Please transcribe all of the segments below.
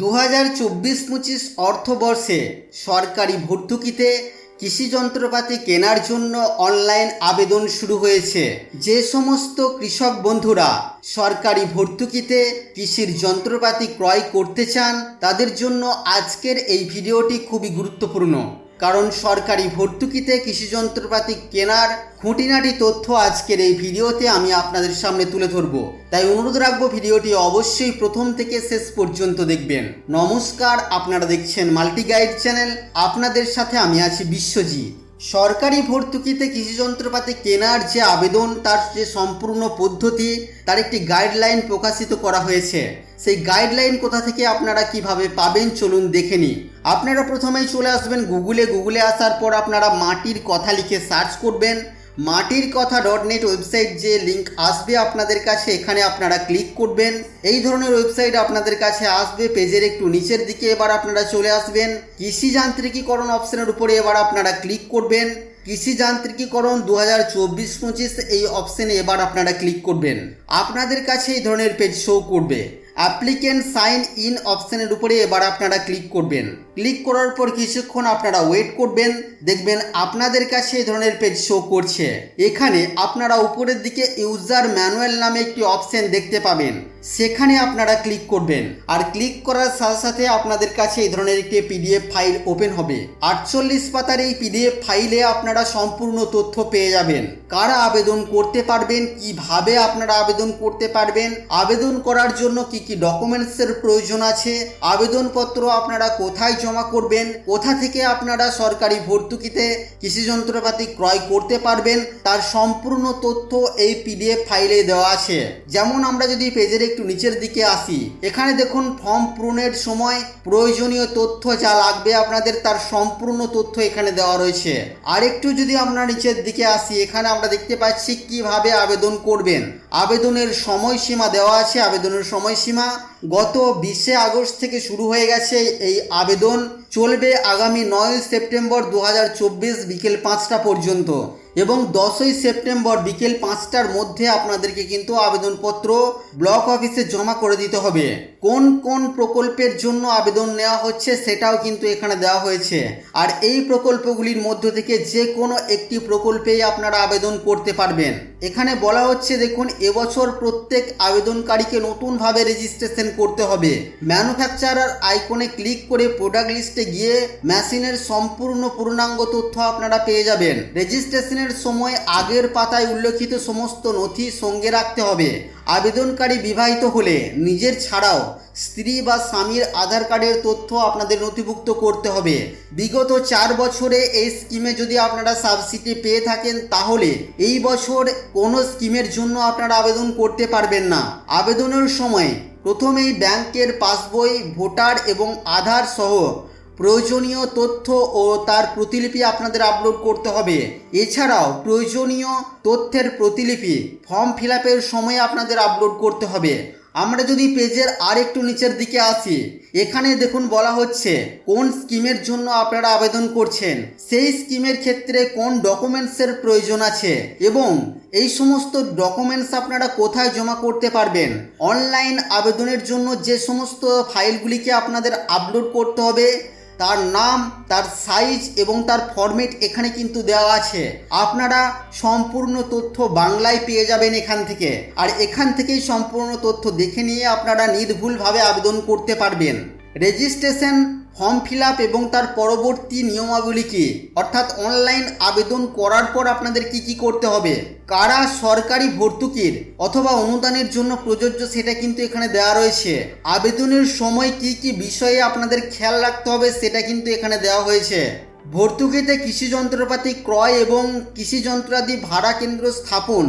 দু হাজার চব্বিশ পঁচিশ অর্থবর্ষে সরকারি ভর্তুকিতে কৃষি যন্ত্রপাতি কেনার জন্য অনলাইন আবেদন শুরু হয়েছে। যে সমস্ত কৃষক বন্ধুরা সরকারি ভর্তুকিতে কৃষির যন্ত্রপাতি ক্রয় করতে চান, তাদের জন্য আজকের এই ভিডিওটি খুবই গুরুত্বপূর্ণ। কারণ সরকারি ভর্তুকিতে কৃষি যন্ত্রপাতি কেনার খুঁটিনাটি তথ্য আজকের এই ভিডিওতে আমি আপনাদের সামনে তুলে ধরব। তাই অনুরোধ রাখব ভিডিওটি অবশ্যই প্রথম থেকে শেষ পর্যন্ত দেখবেন। নমস্কার, আপনারা দেখছেন মাল্টি গাইড চ্যানেল। আপনাদের সাথে আমি আছি বিশ্বজিৎ। সরকারি ভর্তুকিতে কৃষি যন্ত্রপাতি কেনার যে আবেদন, তার যে সম্পূর্ণ পদ্ধতি, তার একটি গাইডলাইন প্রকাশিত করা হয়েছে। সেই গাইডলাইন কোথা থেকে আপনারা কীভাবে পাবেন, চলুন দেখে নিই। আপনারা প্রথমেই চলে আসবেন গুগলে গুগলে আসার পর আপনারা মাটির কথা লিখে সার্চ করবেন। Matir Katha dot net website যে লিঙ্ক আসবে আপনাদের কাছে, এখানে আপনারা ক্লিক করবেন। এই ধরনের ওয়েবসাইট আপনাদের কাছে আসবে, পেজের একটু নিচের দিকে এবার আপনারা চলে আসবেন। কৃষি যান্ত্রিকীকরণ অপশনের উপরে এবার আপনারা ক্লিক করবেন। কৃষি যান্ত্রিকীকরণ দু হাজার চব্বিশ পঁচিশ এই অপশনে এবার আপনারা ক্লিক করবেন। আপনাদের কাছে এই ধরনের পেজ শো করবে। অ্যাপ্লিকেন্ট সাইন ইন অপশনের উপরে এবার আপনারা ক্লিক করবেন। ক্লিক করার পর কিছুক্ষণ আপনারা ওয়েট করবেন, দেখবেন আপনাদের কাছে এই ধরনের পেজ শো করছে। এখানে আপনারা উপরের দিকে ইউজার ম্যানুয়াল নামে একটি অপশন দেখতে পাবেন। সেখানে আপনারা ক্লিক করবেন। আর ক্লিক করার সাথে সাথে আপনাদের কাছে এই ধরনের একটি পিডিএফ ফাইল ওপেন হবে। আটচল্লিশ পাতার এই পিডিএফ ফাইলে আপনারা সম্পূর্ণ তথ্য পেয়ে যাবেন। কারা আবেদন করতে পারবেন? কীভাবে আপনারা আবেদন করতে পারবেন? আবেদন করার জন্য কি কি ডকুমেন্টসের প্রয়োজন আছে? আবেদনপত্র আপনারা কোথায় জমা করবেন, কোথা থেকে আপনারা সরকারি ভর্তুকিতে কৃষি যন্ত্রপাতি ক্রয় করতে পারবেন, তার সম্পূর্ণ তথ্য এই পিডিএফ ফাইলে দেওয়া আছে। যেমন আমরা যদি পেজের একটু নিচের দিকে আসি, এখানে দেখুন ফর্ম পূরণের সময় প্রয়োজনীয় তথ্য যা লাগবে আপনাদের তার সম্পূর্ণ তথ্য এখানে দেওয়া রয়েছে। আর একটু যদি আমরা নিচের দিকে আসি, এখানে আমরা দেখতে পাচ্ছি কীভাবে আবেদন করবেন। আবেদনের সময়সীমা দেওয়া আছে, আবেদনের সময়সীমা গত বিশে আগস্ট থেকে শুরু হয়ে গেছে এই আবেদন। চলবে আগামী নয় সেপ্টেম্বর দু হাজার চব্বিশ বিকেল পাঁচটা পর্যন্ত এবং দশই সেপ্টেম্বর বিকেল পাঁচটার মধ্যে আপনাদেরকে কিন্তু আবেদনপত্র ব্লক অফিসে জমা করে দিতে হবে। কোন কোন প্রকল্পের জন্য আবেদন নেওয়া হচ্ছে সেটাও কিন্তু এখানে দেওয়া হয়েছে। আর এই প্রকল্পগুলির মধ্য থেকে যে কোনো একটি প্রকল্পেই আপনারা আবেদন করতে পারবেন। এখানে বলা হচ্ছে, দেখুন, এবছর প্রত্যেক আবেদনকারীকে নতুনভাবে রেজিস্ট্রেশন করতে হবে। ম্যানুফ্যাকচারার আইকনে ক্লিক করে প্রোডাক্ট লিস্টে গিয়ে মেশিনের সম্পূর্ণ পূর্ণাঙ্গ তথ্য আপনারা পেয়ে যাবেন। রেজিস্ট্রেশনের সময় আগের পাতায় উল্লেখিত সমস্ত নথি সঙ্গে রাখতে হবে। আবেদনকারী বিবাহিত হলে নিজের ছাড়াও স্ত্রী বা স্বামীর আধার কার্ডের তথ্য আপনাদের নথিভুক্ত করতে হবে। বিগত চার বছরে এই স্কিমে যদি আপনারা সাবসিডি পেয়ে থাকেন, তাহলে এই বছর কোনো স্কিমের জন্য আপনারা আবেদন করতে পারবেন না। আবেদনের সময় প্রথমেই ব্যাংকের পাসবই, ভোটার এবং আধার সহ প্রয়োজনীয় তথ্য ও তার প্রতিলিপি আপনাদের আপলোড করতে হবে। এছাড়াও প্রয়োজনীয় তথ্যের প্রতিলিপি ফর্ম ফিল আপের সময় আপনাদের আপলোড করতে হবে। আমরা যদি পেজের আর একটু নিচের দিকে আসি, এখানে দেখুন বলা হচ্ছে কোন স্কিমের জন্য আপনারা আবেদন করছেন। সেই স্কিমের ক্ষেত্রে কোন ডকুমেন্টসের প্রয়োজন আছে এবং এই সমস্ত ডকুমেন্টস আপনারা কোথায় জমা করতে পারবেন। অনলাইন আবেদনের জন্য যে সমস্ত ফাইলগুলিকে আপনাদের আপলোড করতে হবে তার নাম, তার সাইজ এবং তার ফরম্যাট এখানে কিন্তু দেওয়া আছে। আপনারা সম্পূর্ণ তথ্য বাংলায় পেয়ে যাবেন এখান থেকে। আর এখান থেকেই সম্পূর্ণ তথ্য দেখে নিয়ে আপনারা নির্ভুলভাবে আবেদন করতে পারবেন। রেজিস্ট্রেশন ফর্ম ফিল আপ এবং তার পরবর্তী নিয়মাবলী কি অর্থাৎ অনলাইন আবেদন করার পর আপনাদের কি কি করতে হবে? কারা সরকারি ভর্তুকির অথবা অনুদানের জন্য প্রযোজ্য সেটা কিন্তু এখানে দেওয়া রয়েছে। আবেদনের সময় কি কি বিষয়ে আপনাদের খেয়াল রাখতে হবে সেটা কিন্তু এখানে দেওয়া হয়েছে। ভর্তুকিতে কৃষি যন্ত্রপাতি ক্রয় এবং কৃষি যন্ত্রাদি ভাড়া কেন্দ্র স্থাপন,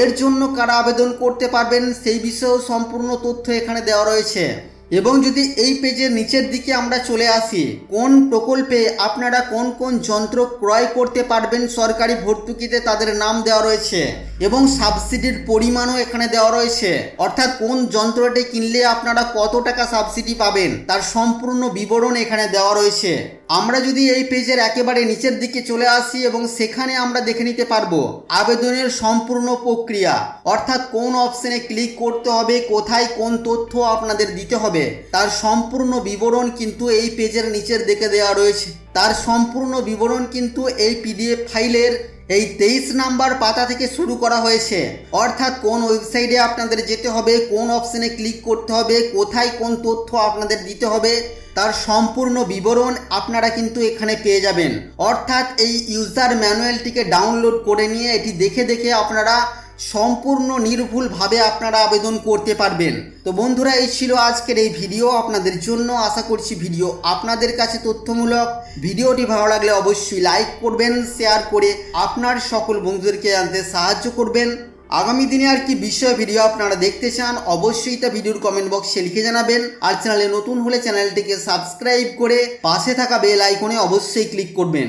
এর জন্য কারা আবেদন করতে পারবেন সেই বিষয়েও সম্পূর্ণ তথ্য এখানে দেওয়া রয়েছে। এবং যদি এই পেজের নিচের দিকে আমরা চলে আসি, কোন প্রকল্পে আপনারা কোন কোন যন্ত্র ক্রয় করতে পারবেন সরকারি ভর্তুকিতে তাদের নাম দেওয়া রয়েছে? এবং সাবসিডির পরিমাণও এখানে দেওয়া রয়েছে। অর্থাৎ কোন যন্ত্রটি কিনলে আপনারা কত টাকা সাবসিডি পাবেন, তার সম্পূর্ণ বিবরণ এখানে দেওয়া রয়েছে। আমরা যদি এই পেজের একেবারে নিচের দিকে চলে আসি এবং সেখানে আমরা দেখে নিতে পারব আবেদনের সম্পূর্ণ প্রক্রিয়া। অর্থাৎ কোন অপশনে ক্লিক করতে হবে, কোথায় কোন তথ্য আপনাদের দিতে হবে, তার সম্পূর্ণ বিবরণ কিন্তু এই পেজের নিচের দিকে দেওয়া রয়েছে। তার সম্পূর্ণ বিবরণ কিন্তু এই পিডিএফ ফাইলের এই তেইশ নাম্বার পাতা থেকে শুরু করা হয়েছে। অর্থাৎ কোন ওয়েবসাইটে আপনাদের যেতে হবে, কোন অপশানে ক্লিক করতে হবে, কোথায় কোন তথ্য আপনাদের দিতে হবে, তার সম্পূর্ণ বিবরণ আপনারা কিন্তু এখানে পেয়ে যাবেন। অর্থাৎ এই ইউজার ম্যানুয়ালটিকে ডাউনলোড করে নিয়ে এটি দেখে দেখে আপনারা সম্পূর্ণ নির্ভুলভাবে আপনারা আবেদন করতে পারবেন। তো বন্ধুরা, এই ছিল আজকের এই ভিডিও। আপনাদের জন্য আশা করছি ভিডিও আপনাদের কাছে তথ্যমূলক। ভিডিওটি ভালো লাগলে অবশ্যই লাইক করবেন, শেয়ার করে আপনার সকল বন্ধুদেরকে জানতে সাহায্য করবেন। আগামী দিনে আর কি বিষয় ভিডিও আপনারা দেখতে চান, অবশ্যই তা ভিডিওর কমেন্ট বক্সে লিখে জানাবেন। আর চ্যানেলে নতুন হলে চ্যানেলটিকে সাবস্ক্রাইব করে পাশে থাকা বেল আইকনে অবশ্যই ক্লিক করবেন।